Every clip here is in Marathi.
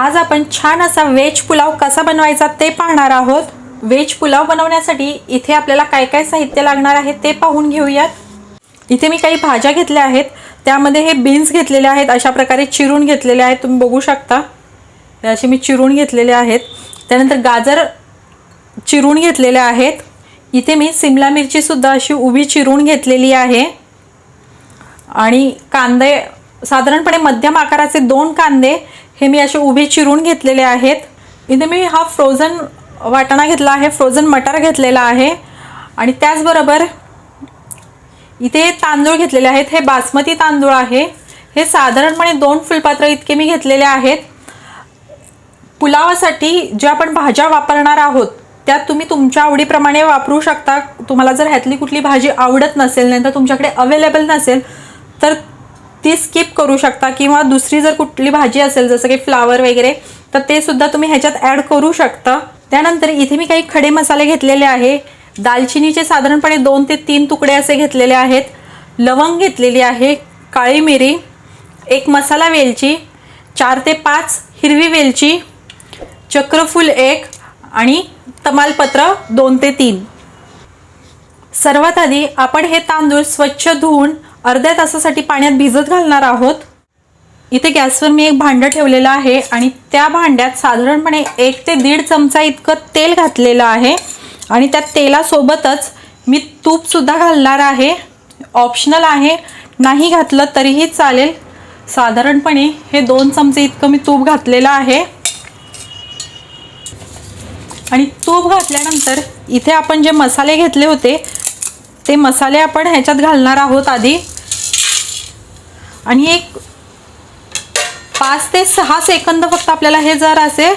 आज आपण छान असा व्हेज पुलाव कसा बनवायचा ते पाहणार आहोत. व्हेज पुलाव बनवण्यासाठी इथे आपल्याला काय काय साहित्य लागणार आहे ते पाहून घेऊयात. इथे मी काही भाज्या घेतल्या आहेत. त्यामध्ये हे बीन्स घेतलेले आहेत. अशा प्रकारे चिरून घेतलेले आहेत. तुम्ही बघू शकता. हे असे मी चिरून घेतलेले आहेत. त्यानंतर गाजर चिरून घेतलेले आहेत. इथे मी सिमला मिरचीसुद्धा अशी उभी चिरून घेतलेली आहे. आणि कांदे साधारणपणे मध्यम आकाराचे दोन कांदे हे मी असे उभे चिरून घेतलेले आहेत. इथे मी हा फ्रोझन वाटाणा घेतला आहे फ्रोझन मटार घेतलेला आहे. आणि त्याचबरोबर इथे तांदूळ घेतलेले आहेत. हे बासमती तांदूळ आहे. हे साधारणपणे दोन फुलपात्र इतके मी घेतलेले आहेत. पुलावासाठी ज्या आपण भाज्या वापरणार आहोत त्यात तुम्ही तुमच्या आवडीप्रमाणे वापरू शकता. तुम्हाला जर ह्यातली कुठली भाजी आवडत नसेल नाहीतर तुमच्याकडे अवेलेबल नसेल तर ती स्किप करू शकता. किंवा दुसरी जर कुठली भाजी असेल जसं की फ्लावर वगैरे तर ते सुद्धा तुम्ही ह्याच्यात ॲड करू शकता. त्यानंतर इथे मी काही खडे मसाले घेतलेले आहे. दालचिनीचे साधारणपणे दोन ते तीन तुकडे असे घेतलेले आहेत. लवंग घेतलेली आहे काळी मिरी एक मसाला वेलची चार ते पाच हिरवी वेलची चक्रफूल एक आणि तमालपत्र दोन ते तीन. सर्वात आधी आपण हे तांदूळ स्वच्छ धुवून अर्ध्या तासासाठी पाण्यात भिजत घालणार आहोत. इथे गॅसवर मी एक भांडं ठेवलेलं आहे आणि त्या भांड्यात साधारणपणे एक ते दीड चमचा इतकं तेल घातलेलं आहे. आणि त्या तेलासोबतच मी तूपसुद्धा घालणार आहे. ऑप्शनल आहे नाही घातलं तरीही चालेल. साधारणपणे हे दोन चमचे इतकं मी तूप घातलेलं आहे. आणि तूप घातल्यानंतर इथे आपण जे मसाले घेतले होते ते मसाले आपण ह्याच्यात घालणार आहोत आधी. आणि एक पाच ते सहा सेकंद फक्त आपल्याला हे जर असे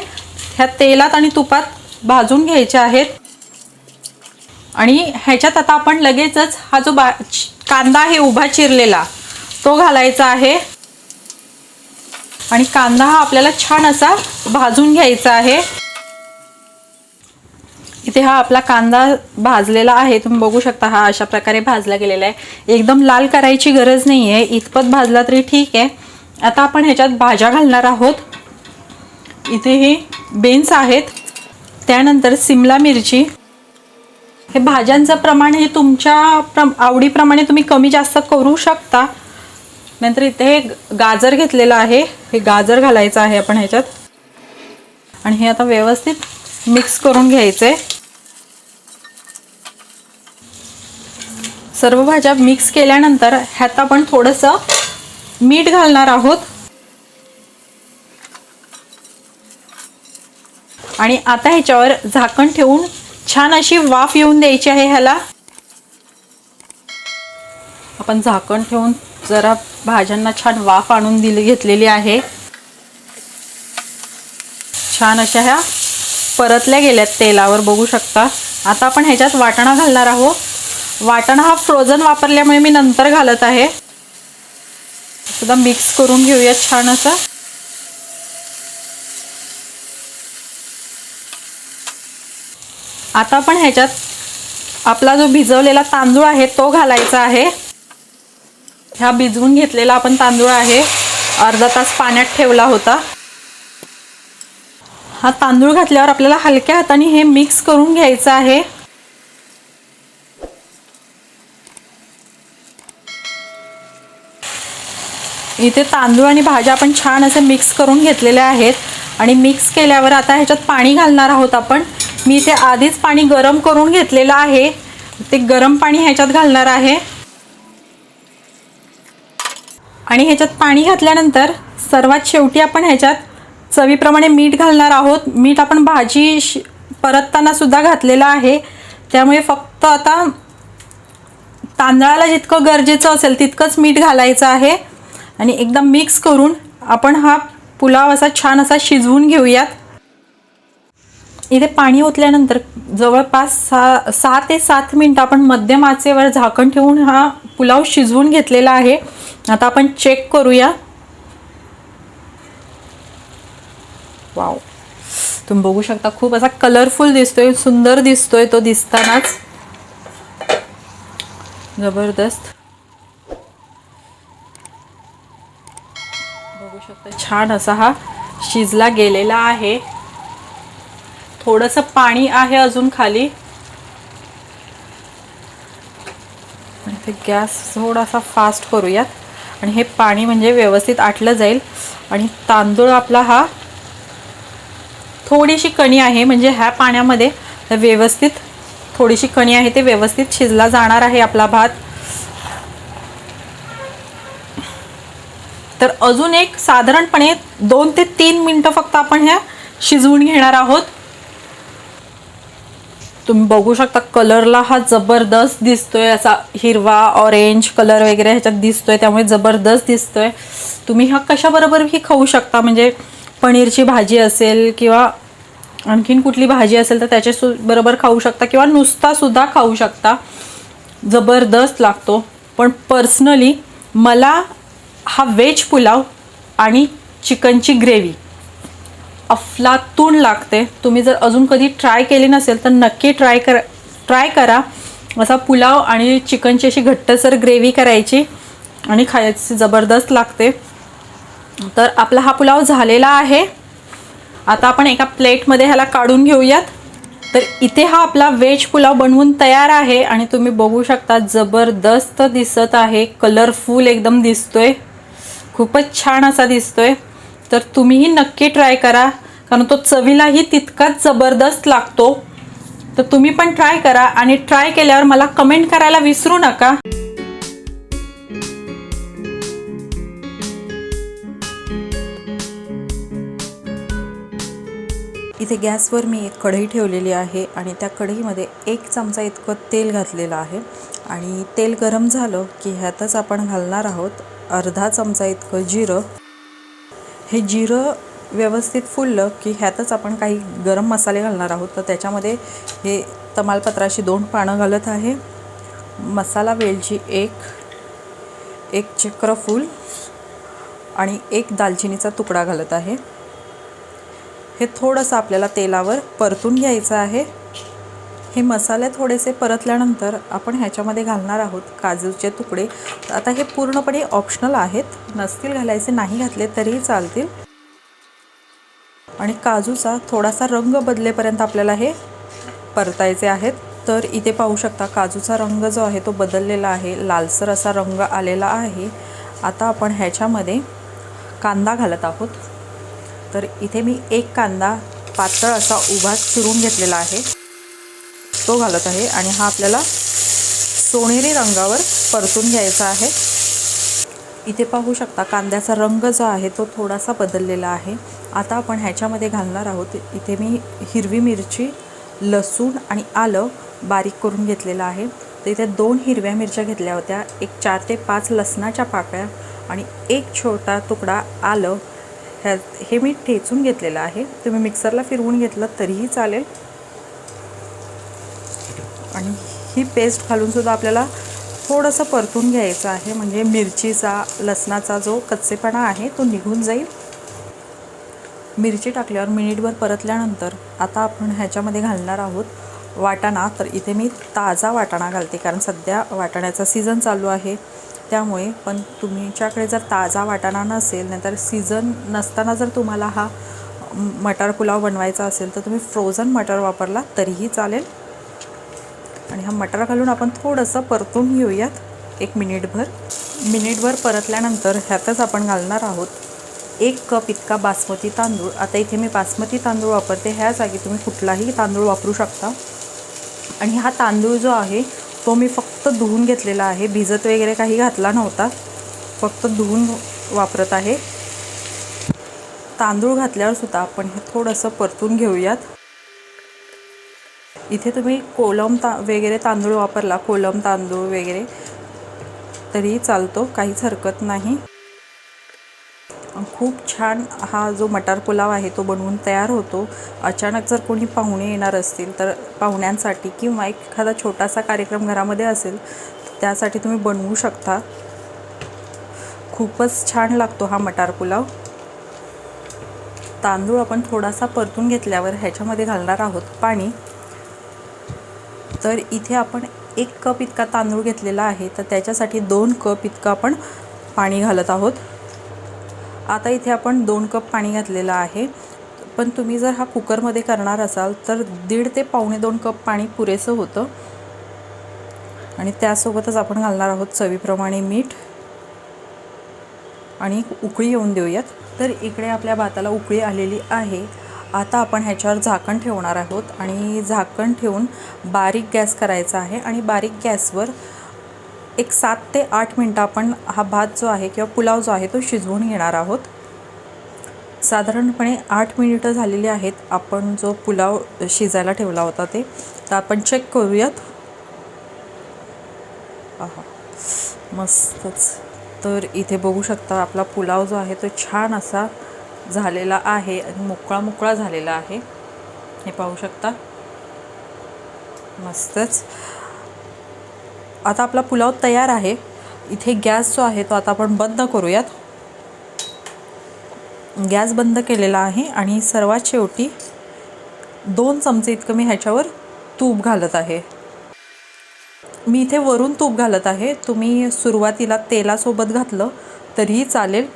ह्या तेलात आणि तुपात भाजून घ्यायचे आहेत. आणि ह्याच्यात आता आपण लगेचच हा जो बा कांदा आहे उभा चिरलेला तो घालायचा आहे. आणि कांदा हा आपल्याला छान असा भाजून घ्यायचा आहे. इथे हा आपला कांदा भाजलेला आहे. तुम्ही बघू शकता हा अशा प्रकारे भाजला गेलेला आहे. एकदम लाल करायची गरज नाही आहे इतपत भाजला तरी ठीक आहे. आता आपण ह्याच्यात भाज्या घालणार आहोत. इथे हे बेन्स आहेत. त्यानंतर सिमला मिरची. हे भाज्यांचं प्रमाण हे तुमच्या प्र आवडीप्रमाणे तुम्ही कमी जास्त करू शकता. नंतर इथे हे गाजर घेतलेलं आहे. हे गाजर घालायचं आहे आपण ह्याच्यात. आणि हे आता व्यवस्थित मिक्स करून घ्यायचं आहे सर्व भाज्या मिक्स केल्यानंतर ह्यात आपण थोडंसं मीठ घालणार आहोत. आणि आता ह्याच्यावर झाकण ठेवून छान अशी वाफ येऊन द्यायची आहे ह्याला. आपण झाकण ठेवून जरा भाज्यांना छान वाफ आणून दिली घेतलेली आहे. छान अशा ह्या परतल्या गेल्यात तेलावर बघू शकता. आता आपण ह्याच्यात वाटाणा घालणार आहोत. वाटाणा हा फ्रोझन वापरल्यामुळे मी नंतर घालत आहे. सुद्धा मिक्स करून घेऊया छान असं. आता आपण ह्याच्यात आपला जो भिजवलेला तांदूळ आहे तो घालायचा आहे. ह्या भिजवून घेतलेला आपण तांदूळ आहे. अर्धा तास पाण्यात ठेवला होता. हा तांदूळ घातल्यावर आपल्याला हलक्या हाताने हे मिक्स करून घ्यायचं आहे. इथे तांदूळ आणि भाज्या आपण छान असे मिक्स करून घेतलेल्या आहेत. आणि मिक्स केल्यावर आता ह्याच्यात पाणी घालणार आहोत आपण. मी इथे आधीच पाणी गरम करून घेतलेलं आहे. ते गरम पाणी ह्याच्यात घालणार आहे. आणि ह्याच्यात पाणी घातल्यानंतर सर्वात शेवटी आपण ह्याच्यात चवीप्रमाणे मीठ घालणार आहोत. मीठ आपण भाजी श परतताना सुद्धा घातलेलं आहे. त्यामुळे फक्त आता तांदळाला जितकं गरजेचं असेल तितकंच मीठ घालायचं आहे. आणि एकदम मिक्स करून आपण हा पुलाव असा छान असा शिजवून घेऊयात. इथे पाणी ओतल्यानंतर जवळपास सा सहा ते सात मिनटं आपण मध्यम आचेवर झाकण ठेवून हा पुलाव शिजवून घेतलेला आहे. आता आपण चेक करूया. वाव तुम्ही बघू शकता खूप असा कलरफुल दिसतोय सुंदर दिसतोय तो दिसतानाच. जबरदस्त. छान असा हा शिजला गेलेला आहे. थोडंसं पाणी आहे अजून खाली. ते गॅस थोडासा फास्ट करूयात. आणि हे पाणी म्हणजे व्यवस्थित आटलं जाईल. आणि तांदूळ आपला हा थोडीशी कणी आहे म्हणजे ह्या पाण्यामध्ये व्यवस्थित थोडीशी कणी आहे ते व्यवस्थित शिजला जाणार आहे आपला भात. तर अजून एक साधारणपणे दोन ते तीन मिनटं फक्त आपण ह्या शिजवून घेणार आहोत. तुम्ही बघू शकता कलरला हा जबरदस्त दिसतोय असा हिरवा ऑरेंज कलर वगैरे ह्याच्यात दिसतोय त्यामुळे जबरदस्त दिसतोय. तुम्ही हा कशाबरोबरही खाऊ शकता? म्हणजे पनीरची भाजी असेल किंवा आणखीन कुठली भाजी असेल तर त्याच्या सु बरोबर खाऊ शकता किंवा नुसता सुद्धा खाऊ शकता. जबरदस्त लागतो. पण पर्सनली मला हा व्हेज पुलाव आणि चिकनची ग्रेव्ही. अफलातून लागते. तुम्ही जर अजून कधी ट्राय केली नसेल तर नक्की ट्राय कर ट्राय करा. असा पुलाव आणि चिकनची अशी घट्टसर ग्रेव्ही करायची आणि खायची जबरदस्त लागते. तर आपला हा पुलाव झालेला आहे. आता आपण एका प्लेटमध्ये ह्याला काढून घेऊयात. तर इथे हा आपला व्हेज पुलाव बनवून तयार आहे आणि तुम्ही बघू शकता जबरदस्त दिसत आहे. कलरफुल एकदम दिसतोय. खूपच छान असा दिसतोय. तर तुम्हीही नक्की ट्राय करा. कारण तो चवीलाही तितकाच जबरदस्त लागतो. तर तुम्ही पण ट्राय करा आणि ट्राय केल्यावर मला कमेंट करायला विसरू नका. इथे गॅसवर मी एक कढई ठेवलेली आहे आणि त्या कढईमध्ये एक चमचा इतकं तेल घातलेलं आहे. आणि तेल गरम झालं की ह्यातच आपण घालणार आहोत. अर्धा चमचा इतकं जिरं. हे जिरं व्यवस्थित फुललं की ह्यातच आपण काही गरम मसाले घालणार आहोत. तर त्याच्यामध्ये हे तमालपत्राची दोन पानं घालत आहे. मसाला वेलची एक एक चक्रफूल आणि एक दालचिनीचा तुकडा घालत आहे. हे थोडंसं आपल्याला तेलावर परतून घ्यायचं आहे. हे मसाले थोडेसे परतल्यानंतर आपण ह्याच्यामध्ये घालणार आहोत काजूचे तुकडे. आता हे पूर्णपणे ऑप्शनल आहेत. नसतील घालायचे नाही घातले तरीही चालतील. आणि काजूचा थोडासा रंग बदलेपर्यंत आपल्याला हे परतायचे आहेत. तर इथे पाहू शकता काजूचा रंग जो आहे तो बदललेला आहे. लालसर असा रंग आलेला आहे. आता आपण ह्याच्यामध्ये कांदा घालत आहोत. तर इथे मी एक कांदा पातळ असा उभा चिरून घेतलेला आहे. तो घालत आहे आणि हा आपल्याला सोनेरी रंगावर परतून घ्यायचा आहे. इथे पाहू शकता कांद्याचा रंग जो आहे तो थोडासा बदललेला आहे. आता आपण ह्याच्यामध्ये घालणार आहोत. इथे मी हिरवी मिरची लसूण आणि आलं बारीक करून घेतलेलं आहे. तर इथे दोन हिरव्या मिरच्या घेतल्या होत्या. एक चार ते पाच लसणाच्या पाकळ्या आणि एक छोटा तुकडा आलं. ह्या हे मी ठेचून घेतलेलं आहे. तुम्ही मिक्सरला फिरवून घेतलं तरीही चालेल आणि ही पेस्ट घालूनसुद्धा आपल्याला थोडंसं परतून घ्यायचं आहे. म्हणजे मिरचीचा लसणाचा जो कच्चेपणा आहे तो निघून जाईल. मिरची टाकल्यावर मिनिटभर परतल्यानंतर आता आपण ह्याच्यामध्ये घालणार आहोत वाटाणा. तर इथे मी ताजा वाटाणा घालते कारण सध्या वाटाण्याचा सीझन चालू आहे. त्यामुळे पण तुमच्याकडे जर ताजा वाटाणा नसेल नाहीतर सीझन नसताना जर तुम्हाला हा मटार पुलाव बनवायचा असेल तर तुम्ही फ्रोझन मटर वापरला तरीही चालेल. आणि हा मटार घालून आपण थोडंसं परतून घेऊयात. एक मिनिटभर. मिनिटभर परतल्यानंतर ह्यातच आपण घालणार आहोत एक कप इतका बासमती तांदूळ. आता इथे मी बासमती तांदूळ वापरते. ह्या जागी तुम्ही कुठलाही तांदूळ वापरू शकता. आणि हा तांदूळ जो आहे तो मी फक्त धुवून घेतलेला आहे. भिजत वगैरे काही घातला नव्हता. फक्त धुवून वापरत आहे. तांदूळ घातल्यावर सुद्धा आपण हे थोडंसं परतून घेऊयात. इथे तुम्ही कोलम ता वगैरे तांदूळ वापरला कोलम तांदूळ वगैरे तरीही चालतो काहीच हरकत नाही. खूप छान हा जो मटार पुलाव आहे तो बनवून तयार होतो. अचानक जर कोणी पाहुणे येणार असतील तर पाहुण्यांसाठी किंवा एखादा छोटासा कार्यक्रम घरामध्ये असेल त्यासाठी तुम्ही बनवू शकता. खूपच छान लागतो हा मटार पुलाव. तांदूळ आपण थोडासा परतून घेतल्यावर ह्याच्यामध्ये घालणार आहोत पाणी. तर इथे आपण एक कप इतका तांदूळ घेतलेला आहे. तर त्याच्यासाठी दोन कप इतकं आपण पाणी घालत आहोत. आता इथे आपण दोन कप पाणी घातलेलं आहे. पण तुम्ही जर हा कुकरमध्ये करणार असाल तर दीड ते पावणे दोन कप पाणी पुरेसं होतं. आणि त्यासोबतच आपण घालणार आहोत चवीप्रमाणे मीठ. आणि उकळी येऊन देऊयात. तर इकडे आपल्या भाताला उकळी आलेली आहे. आता आपण ह्याच्यावर झाकण ठेवणार आहोत आणि झाकण ठेवून बारीक गॅस करायचा आहे आणि बारीक गॅसवर एक सात ते आठ मिनटं आपण हा भात जो आहे किंवा पुलाव जो आहे तो शिजवून घेणार आहोत. साधारणपणे आठ मिनिटं झालेली आहेत आपण जो पुलाव शिजायला ठेवला होता ते. तर आपण चेक करूयात. मस्तच. तर इथे बघू शकता आपला पुलाव जो आहे तो छान असा झालेला आहे आणि मोकळा मोकळा झालेला आहे. हे पाहू शकता? मस्तच. आता आपला पुलाव तयार आहे. इथे गॅस जो आहे तो आता आपण बंद करूयात. गॅस बंद केलेला आहे आणि सर्वात शेवटी दोन चमचे इतकं मी ह्याच्यावर तूप घालत आहे. मी इथे वरून तूप घालत आहे. तुम्ही सुरुवातीला तेलासोबत घातलं तरीही चालेल.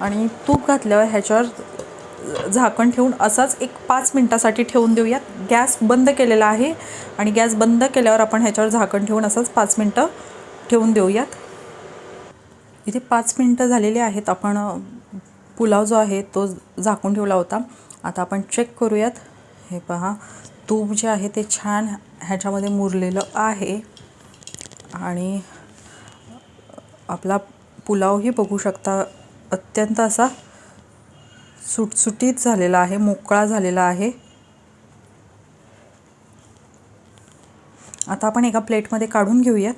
आणि तूप घातल्यावर ह्याच्यावर झाकण ठेवून असाच एक पाच मिनटासाठी ठेवून देऊयात. गॅस बंद केलेला आहे आणि गॅस बंद केल्यावर आपण ह्याच्यावर झाकण ठेवून असंच पाच मिनटं ठेवून देऊयात. इथे पाच मिनटं झालेली आहेत. आपण पुलाव जो आहे तो झाकून ठेवला होता. आता आपण चेक करूयात. हे पहा तूप जे आहे ते छान ह्याच्यामध्ये मुरलेलं आहे. आणि आपला पुलावही बघू शकता अत्यंत असा सुटसुटीत झालेला आहे मोकळा झालेला आहे. आता आपण एका प्लेटमध्ये काढून घेऊयात.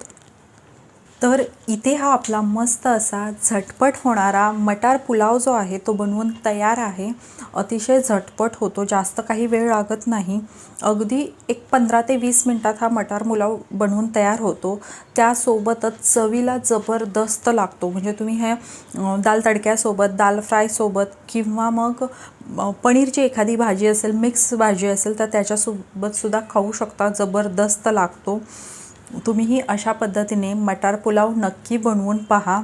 तर इथे हा आपला मस्त असा झटपट होणारा मटार पुलाव जो आहे तो बनवून तयार आहे. अतिशय झटपट होतो जास्त काही वेळ लागत नाही. अगदी एक पंधरा ते वीस मिनटात हा मटार पुलाव बनवून तयार होतो. त्यासोबतच चवीला जबरदस्त लागतो. म्हणजे तुम्ही हे दाल तडक्यासोबत दाल फ्रायसोबत किंवा मग पनीरची एखादी भाजी असेल मिक्स भाजी असेल तर त्याच्यासोबतसुद्धा खाऊ शकता. जबरदस्त लागतो. तुम्हीही अशा पद्धतीने मटार पुलाव नक्की बनवून पहा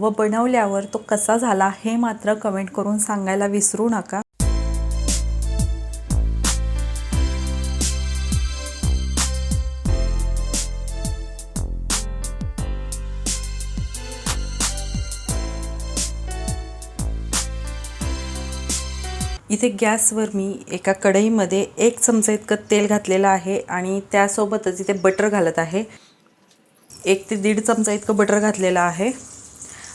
व बनवल्यावर तो कसा झाला हे मात्र कमेंट करून सांगायला विसरू नका. इथे गॅसवर मी एका कढईमध्ये एक चमचा इतकं तेल घातलेलं आहे आणि त्यासोबतच इथे बटर घालत आहे. एक ते दीड चमचा इतकं बटर घातलेलं आहे.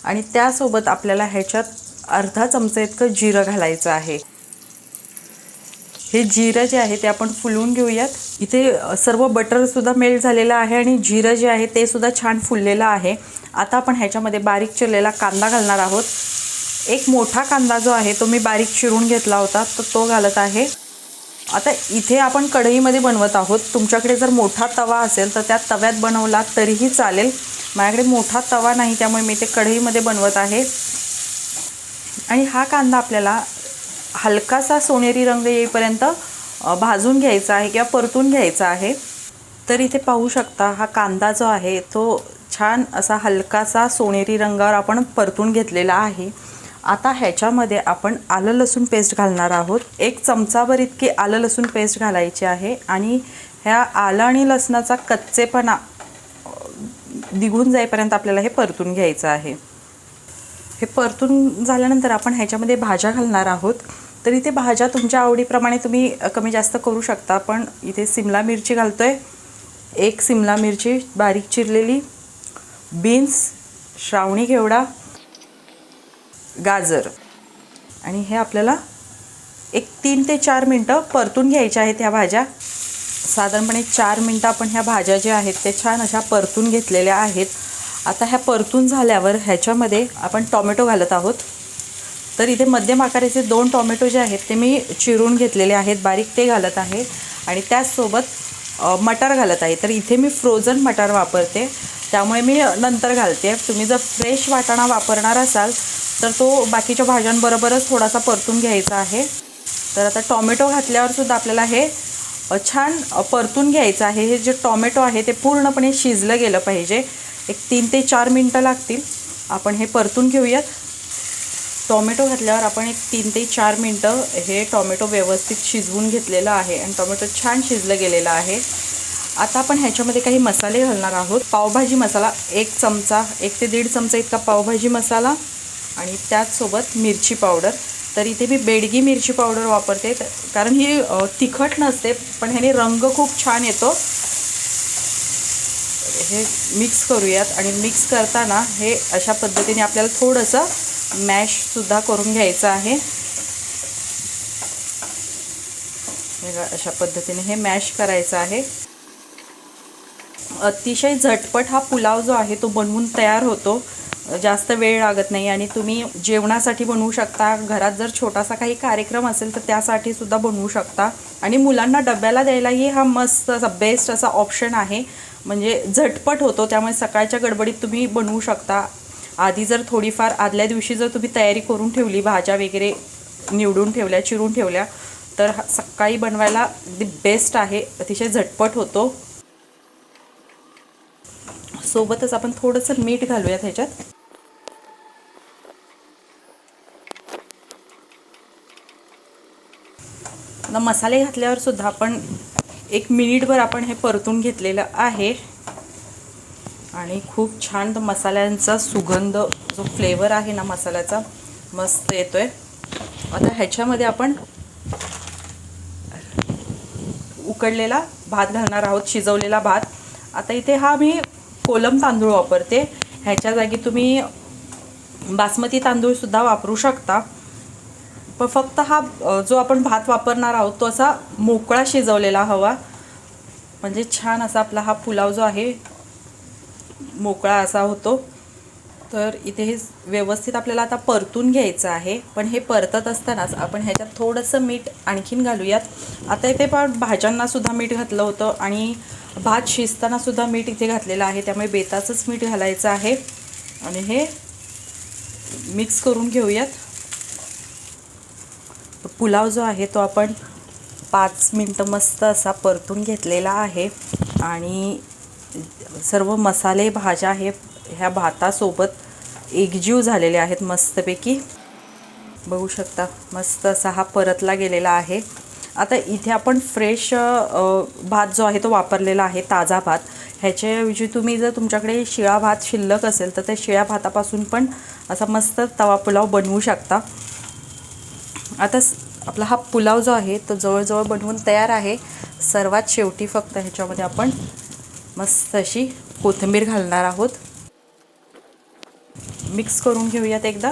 आणि त्यासोबत आपल्याला ह्याच्यात अर्धा चमचा इतकं जिरं घालायचं आहे. हे जिरं जे आहे ते आपण फुलवून घेऊयात. इथे सर्व बटरसुद्धा मेल्ट झालेलं आहे आणि जिरं जे आहे ते सुद्धा छान फुललेलं आहे. आता आपण ह्याच्यामध्ये बारीक चिरलेला कांदा घालणार आहोत. एक मोठा कांदा जो आहे तो मी बारीक चिरून घेतला होता तर तो घालत आहे. आता इथे आपण कढईमध्ये बनवत आहोत. तुमच्याकडे जर मोठा तवा असेल तर त्या तव्यात बनवला तरीही चालेल. माझ्याकडे मोठा तवा नाही त्यामुळे मी ते कढईमध्ये बनवत आहे. आणि हा कांदा आपल्याला हलकासा सोनेरी रंग येईपर्यंत भाजून घ्यायचा आहे किंवा परतून घ्यायचा आहे. तर इथे पाहू शकता हा कांदा जो आहे तो छान असा हलकासा सोनेरी रंगावर आपण परतून घेतलेला आहे. आता ह्याच्यामध्ये आपण आलं लसूण पेस्ट घालणार आहोत. एक चमचाभर इतकी आलं लसूण पेस्ट घालायची आहे आणि ह्या आलं आणि लसणाचा कच्चेपणा निघून जाईपर्यंत आपल्याला हे परतून घ्यायचं आहे. हे परतून झाल्यानंतर आपण ह्याच्यामध्ये भाज्या घालणार आहोत. तर इथे भाज्या तुमच्या आवडीप्रमाणे तुम्ही कमी जास्त करू शकता पण इथे सिमला मिरची घालतो आहे एक सिमला मिरची बारीक चिरलेली बीन्स श्रावणी घेवडा गाजर. आणि हे आपल्याला एक तीन ते चार मिनटं परतून घ्यायच्या आहेत ह्या भाज्या. साधारणपणे चार मिनटं आपण ह्या भाज्या ज्या आहेत त्या छान अशा परतून घेतलेल्या आहेत. आता ह्या परतून झाल्यावर ह्याच्यामध्ये आपण टॉमॅटो घालत आहोत. तर इथे मध्यम आकाराचे दोन टॉमॅटो जे आहेत ते मी चिरून घेतलेले आहेत. बारीक ते घालत आहे. आणि त्याचसोबत मटार घालत आहे. तर इथे मी फ्रोझन मटार वापरते. त्यामुळे मी नंतर घालते. तुम्ही जर फ्रेश वाटाणा वापरणार असाल तर तो बाकीच्या भाज्यांबरोबरच थोडासा परतून घ्यायचा आहे. तर आता टॉमॅटो घातल्यावरसुद्धा आपल्याला हे छान परतून घ्यायचं आहे. हे जे टॉमॅटो आहे ते पूर्णपणे शिजलं गेलं पाहिजे. एक तीन ते चार मिनटं लागतील. आपण हे परतून घेऊयात. टॉमॅटो घातल्यावर आपण एक तीन ते चार मिनटं हे टॉमॅटो व्यवस्थित शिजवून घेतलेलं आहे आणि टॉमॅटो छान शिजलं गेलेलं आहे. आता आपण ह्याच्यामध्ये काही मसाले घालणार आहोत. पावभाजी मसाला एक चमचा एक ते दीड चमचा इतका पावभाजी मसाला. आणि त्याचसोबत मिरची पावडर. तर इथे मी बेडगी मिरची पावडर वापरते. कारण ही तिखट नसते पण ह्याने रंग खूप छान येतो. हे मिक्स करूयात. आणि मिक्स करताना हे अशा पद्धतीने आपल्याला थोडंसं मॅशसुद्धा करून घ्यायचं आहे. अशा पद्धतीने हे मॅश करायचं आहे. अतिशय झटपट हा पुलाव जो आहे तो बनवून तयार होतो. जास्त वेळ लागत नाही आणि तुम्ही जेवणासाठी बनवू शकता. घरात जर छोटासा काही कार्यक्रम असेल तर त्यासाठी सुद्धा बनवू शकता. आणि मुलांना डब्याला द्यायलाही हा मस्त असा बेस्ट असा ऑप्शन आहे. म्हणजे झटपट होतो त्यामुळे सकाळच्या गडबडीत तुम्ही बनवू शकता. आधी जर थोडीफार आदल्या दिवशी जर तुम्ही तयारी करून ठेवली भाज्या वगैरे निवडून ठेवल्या चिरून ठेवल्या तर हा सकाळी बनवायला अगदी बेस्ट आहे. अतिशय झटपट होतो. सोबतच आपण थोडंसं मीठ घालूयात ह्याच्यात. आता मसाले घातल्यावर सुद्धा आपण एक मिनिटभर आपण हे परतून घेतलेलं आहे. आणि खूप छान तो मसाल्यांचा सुगंध जो फ्लेवर आहे ना मसाल्याचा मस्त येतोय. आता ह्याच्यामध्ये आपण उकडलेला भात घालणार आहोत शिजवलेला भात. आता इथे हा मी कोलम तांदूळ वापरते. ह्याच्या जागी तुम्ही बासमती तांदूळसुद्धा वापरू शकता. पण फक्त हा जो आपण भात वापरणार आहोत तो असा मोकळा शिजवलेला हवा. म्हणजे छान असा आपला हा पुलाव जो आहे मोकळा असा होतो. तर इथे हे व्यवस्थित आपल्याला आता परतून घ्यायचं आहे. पण हे परतत असतानाच आपण ह्याच्यात थोडंसं मीठ आणखीन घालूयात. आता इथे पण भाज्यांनासुद्धा मीठ घातलं होतं आणि भात शिजतानासुद्धा मीठ इथे घातलेलं आहे. त्यामुळे बेताचंच मीठ घालायचं आहे. आणि हे मिक्स करून घेऊयात. पुलाव जो आहे तो आपण पाच मिनटं मस्त असा परतून घेतलेला आहे. आणि सर्व मसाले भाज्या हे ह्या भातासोबत एकजीव झालेले आहेत मस्तपैकी. बघू शकता मस्त असा हा परतला गेलेला आहे. आता इथे आपण फ्रेश भात जो आहे तो वापरलेला आहे ताजा भात. ह्याच्याऐवजी तुम्ही जर तुमच्याकडे शिळा भात शिल्लक असेल तर त्या शिळ्या भातापासून पण असा मस्त तवा पुलाव बनवू शकता. आता आपला हा पुलाव जो आहे तो जवळजवळ बनवून तयार आहे. सर्वात शेवटी फक्त ह्याच्यामध्ये आपण मस्त अशी कोथिंबीर घालणार आहोत. मिक्स करून घेऊयात एकदा.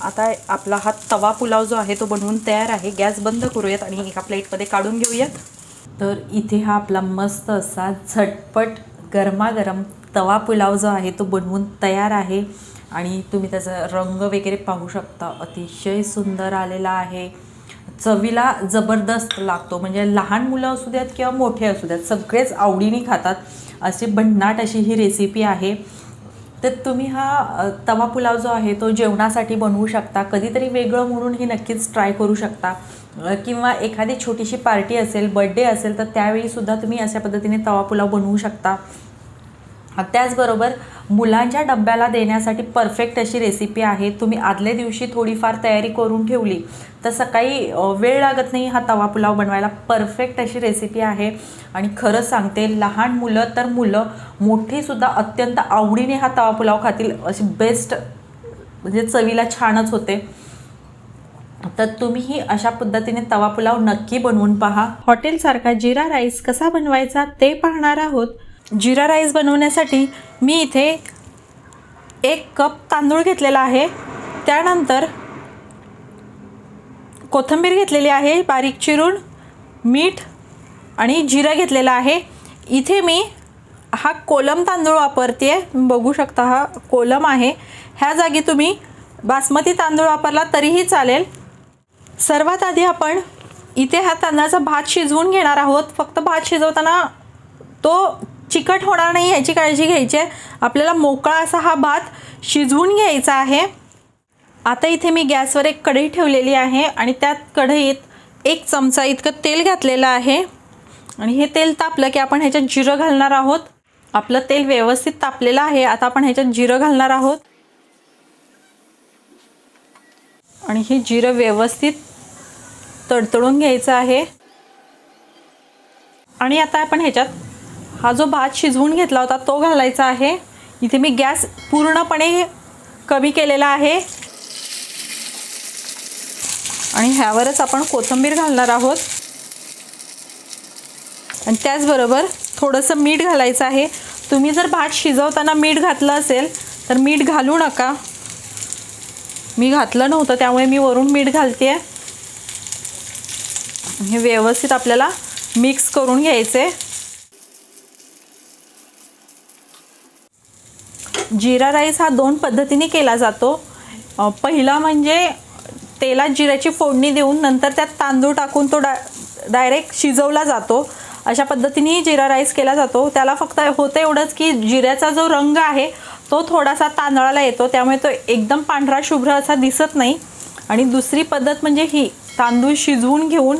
आता आपला हा तवा पुलाव जो आहे तो बनवून तयार आहे. गॅस बंद करूयात आणि एका प्लेटमध्ये काढून घेऊयात. तर इथे हा आपला मस्त असा झटपट गरमागरम तवा पुलाव जो आहे तो बनवून तयार आहे. आणि तुम्ही त्याचा रंग वगैरे पाहू शकता. अतिशय सुंदर आलेला आहे. चवीला जबरदस्त लागतो. म्हणजे लहान मुलं असू द्यात किंवा मोठे असू द्यात सगळेच आवडीने खातात. अशी भन्नाट अशी ही रेसिपी आहे. तर तुम्ही हा तवा पुलाव जो आहे तो जेवणासाठी बनवू शकता. कधीतरी वेगळं म्हणून हे नक्कीच ट्राय करू शकता. किंवा एखादी छोटीशी पार्टी असेल बड्डे असेल तर त्यावेळीसुद्धा तुम्ही अशा पद्धतीने तवा पुलाव बनवू शकता. त्याचबरोबर मुलांच्या डब्याला देण्यासाठी परफेक्ट अशी रेसिपी आहे. तुम्ही आदल्या दिवशी थोडीफार तयारी करून ठेवली तर सकाळी वेळ लागत नाही हा तवा पुलाव बनवायला. परफेक्ट अशी रेसिपी आहे. आणि खरं सांगते लहान मुलं तर मुलं मोठीसुद्धा अत्यंत आवडीने हा तवा पुलाव खातील. अशी बेस्ट म्हणजे चवीला छानच होते. तर तुम्हीही अशा पद्धतीने तवा पुलाव नक्की बनवून पहा. हॉटेलसारखा जिरा राईस कसा बनवायचा ते पाहणार आहोत. जिरा राईस बनवण्यासाठी मी इथे एक कप तांदूळ घेतलेला आहे. त्यानंतर कोथिंबीर घेतलेली आहे बारीक चिरून मीठ आणि जिरं घेतलेलं आहे. इथे मी हा कोलम तांदूळ वापरते बघू शकता हा कोलम आहे. ह्या जागी तुम्ही बासमती तांदूळ वापरला तरीही चालेल. सर्वात आधी आपण इथे हा तांदळाचा भात शिजवून घेणार आहोत. फक्त भात शिजवताना तो चिकट होणार नाही याची काळजी घ्यायची आहे. आपल्याला मोकळा असा हा भात शिजवून घ्यायचा आहे. आता इथे मी गॅसवर एक कढई ठेवलेली आहे आणि त्यात कढईत एक चमचा इतकं तेल घातलेलं आहे. आणि हे तेल तापलं की आपण ह्याच्यात जिरं घालणार आहोत. आपलं तेल व्यवस्थित तापलेलं आहे. आता आपण ह्याच्यात जिरं घालणार आहोत. आणि हे जिरं व्यवस्थित तडतडून घ्यायचं आहे. आणि आता आपण ह्याच्यात हा जो भात शिजवून घेतला होता तो घालायचा आहे. इथे मी गॅस पूर्णपणे कमी केलेला आहे. आणि ह्यावरच आपण कोथिंबीर घालणार आहोत. आणि त्याचबरोबर थोडंसं मीठ घालायचं आहे. तुम्ही जर भात शिजवताना मीठ घातलं असेल तर मीठ घालू नका. मी घातलं नव्हतं त्यामुळे मी वरून मीठ घालते हे व्यवस्थित आपल्याला मिक्स करून घ्यायचे जिरा राईस हा दोन पद्धतीने केला जातो. पहिला म्हणजे तेलात जिऱ्याची फोडणी देऊन नंतर त्यात तांदूळ टाकून तो डा डायरेक्ट शिजवला जातो. अशा पद्धतीने जिरा राईस केला जातो. त्याला फक्त होतं एवढंच की जिऱ्याचा जो रंग आहे तो थोडासा तांदळाला येतो. त्यामुळे तो एकदम पांढरा शुभ्र असा दिसत नाही. आणि दुसरी पद्धत म्हणजे ही तांदूळ शिजवून घेऊन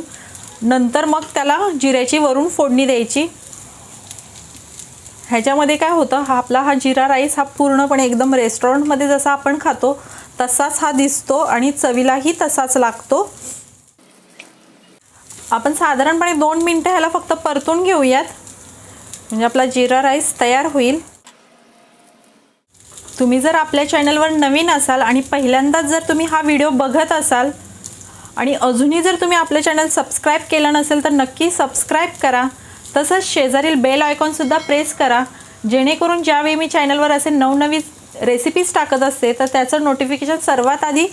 नंतर मग त्याला जिऱ्याची वरून फोडणी द्यायची. ह्याच्यामध्ये काय होतं हा आपला हा जिरा राईस हा पूर्णपणे एकदम रेस्टॉरंटमध्ये जसा आपण खातो तसाच हा दिसतो आणि चवीलाही तसाच लागतो. आपण साधारणपणे दोन मिनटं ह्याला फक्त परतून घेऊयात. म्हणजे आपला जिरा राईस तयार होईल. तुम्ही जर आपल्या चॅनलवर नवीन असाल आणि पहिल्यांदाच जर तुम्ही हा व्हिडिओ बघत असाल आणि अजूनही जर तुम्ही आपलं चॅनल सबस्क्राईब केलं नसेल तर नक्की सबस्क्राईब करा. तसंच शेजारील बेल आयकॉनसुद्धा प्रेस करा. जेणेकरून ज्यावेळी मी चॅनलवर असे नवनवीन रेसिपीज टाकत असते तर त्याचं नोटिफिकेशन सर्वात आधी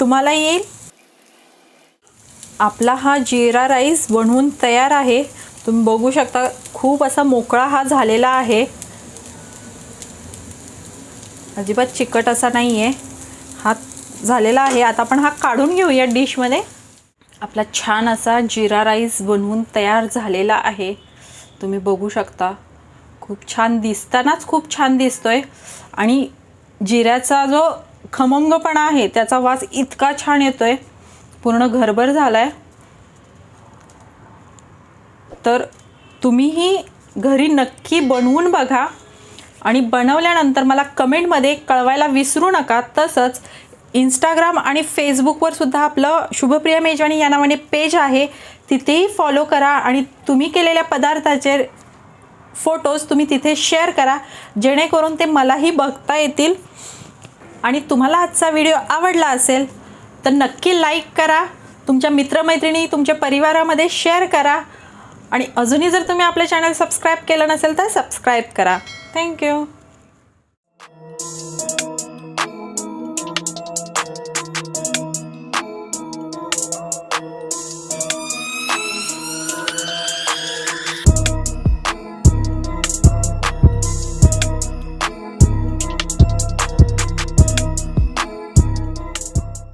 तुम्हाला येईल. आपला हा जिरा राईस बनवून तयार आहे. तुम्ही बघू शकता खूप असा मोकळा हा झालेला आहे. अजिबात चिकट असा नाही आहे हा झालेला आहे. आता आपण हा काढून घेऊया डिशमध्ये आपला छान असा जिरा राईस बनवून तयार झालेला आहे. तुम्ही बघू शकता. खूप छान दिसतानाच खूप छान दिसतोय. आणि जिऱ्याचा जो खमंगपणा आहे त्याचा वास इतका छान येतोय. पूर्ण घरभर झाला आहे तर तुम्हीही घरी नक्की बनवून बघा. आणि बनवल्यानंतर मला कमेंटमध्ये कळवायला विसरू नका. तसंच इंस्टाग्राम आणि फेसबुकवर सुद्धा आपलं शुभप्रिया मेजवानी या नावाने पेज आहे. तिथेही फॉलो करा आणि तुम्ही केलेल्या पदार्थाचे फोटोज तुम्ही तिथे शेअर करा जेणेकरून ते मलाही बघता येतील. आणि तुम्हाला आजचा व्हिडिओ आवडला असेल तर नक्की लाईक करा. तुमच्या मित्रमैत्रिणी तुमच्या परिवारामध्ये शेअर करा. आणि अजूनही जर तुम्ही आपलं चॅनल सबस्क्राईब केलं नसेल तर सबस्क्राईब करा. थँक्यू